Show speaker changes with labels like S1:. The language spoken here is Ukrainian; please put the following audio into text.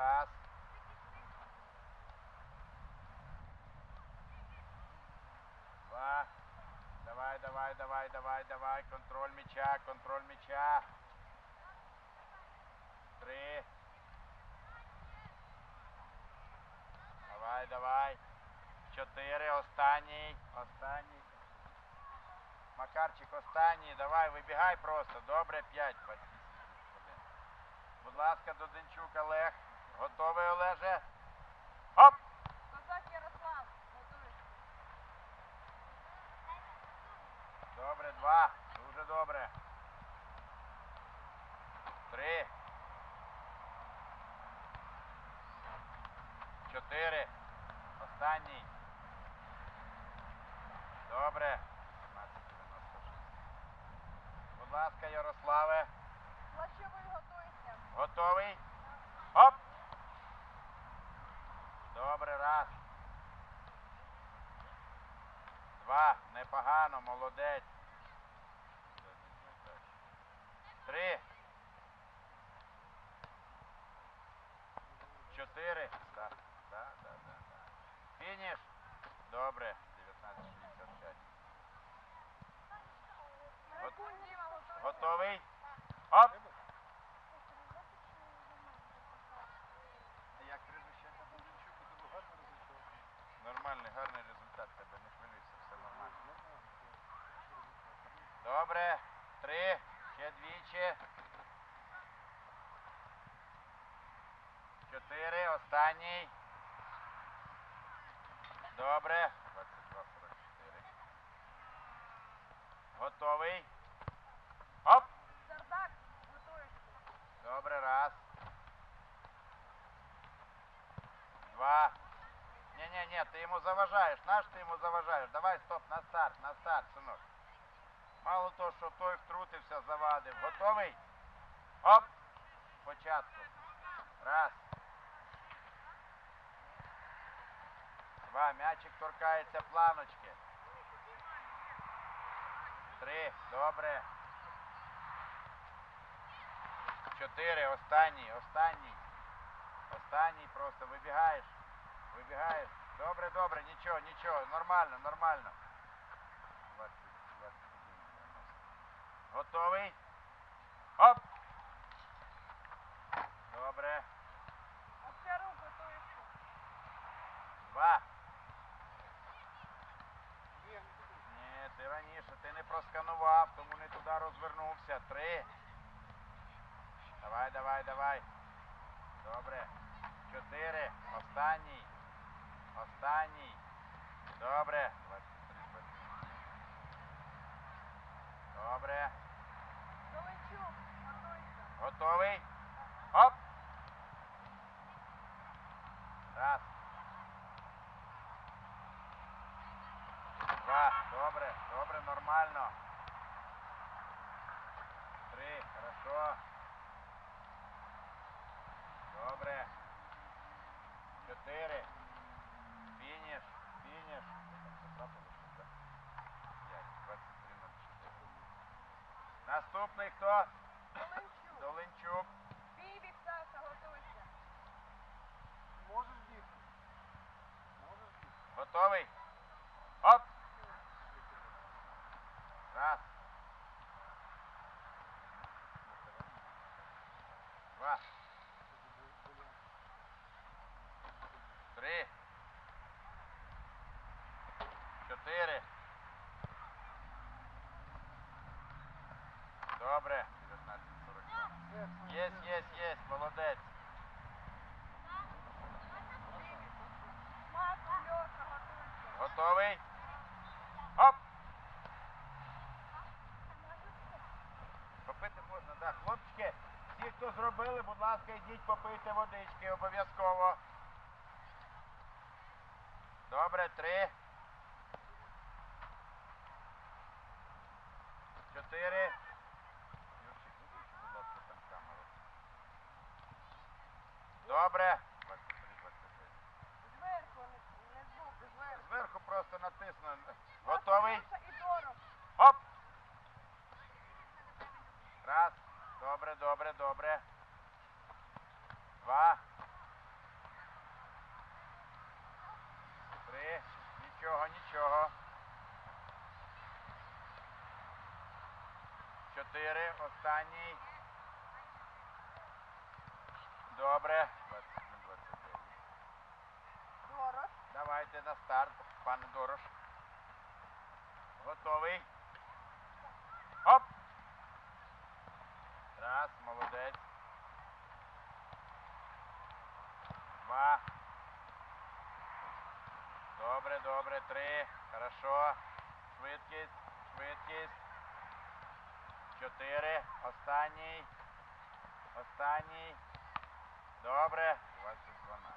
S1: раз. Два. Давай, давай, давай, давай, давай. Контроль м'яча, контроль м'яча. Три. Давай, давай. Чотири. Останній. Останній. Макарчик, останній. Давай, вибігай просто. Добре, п'ять. Будь ласка, Доденчук Олег. Готовий, Олеже? Оп!
S2: Козак Ярослав, готуєш.
S1: Добре, два. Дуже добре. Три. Чотири. Останній. Добре. 17.96. Будь ласка, Ярославе.
S2: Плащовий готуйся.
S1: Готовий? Оп! Добре, раз. Два. Непогано, молодець. Три. Чотири. Так, так, так, так. Фініш. Добре. 19.65.
S2: Рикун Діма.
S1: Готовий? Оп! Добре, три, ще двічі. Чотири, останній. Добре. 22-44. Готовий. Оп!
S2: Сардак, готуєшся.
S1: Добре, раз. Два. Ні-ні-ні, ти йому заважаєш. Наш ти йому заважаєш. Давай, стоп, на старт, на старт, синок. Мало того, що той втрутився, завадив. Готовий? Оп! Спочатку. Раз. Два. М'ячик торкається планочки. Три. Добре. Чотири, останній, останній. Останній просто вибігаєш. Вибігаєш. Добре, добре, нічого, нічого. Нормально, нормально. 20, 21, 90. Готовий? Оп! Добре.
S2: Овчарук готуєшся.
S1: Два. Ні, ти раніше, ти не просканував, тому не туди розвернувся. Три. Давай, давай, давай. Добре. Чотири. Останній. Останній. Добре. 23, Добре.
S2: Зеленчук, готуйся.
S1: Готовий? Оп! Раз. Два. Добре, добре, нормально. Три. Хорошо. Добре. Чотири. Фініш. Фініш. П'ять. 23.04. Наступний хто? Долинчук.
S2: Бібік, Саша, готуйся.
S3: Можеш бігти? Можеш бігти?
S1: Готовий? Оп! Раз. Два. Три. Чотири. Добре. Готовий? Оп! Попити можна, так. Хлопчики, всі, хто зробили, будь ласка, йдіть попити водички обов'язково. Добре, три. Чотири. натисну. Готовий? Оп! Раз. Добре, добре, добре. Два. Три. Нічого, нічого. Чотири. Останній.
S2: Добре.
S1: Давайте на старт пане Дорош. Готовий. Оп! Раз, молодець. Два. Добре, добре, три. Хорошо. Швидкість, швидкість. Чотири. Останній. Останній. Добре. 20,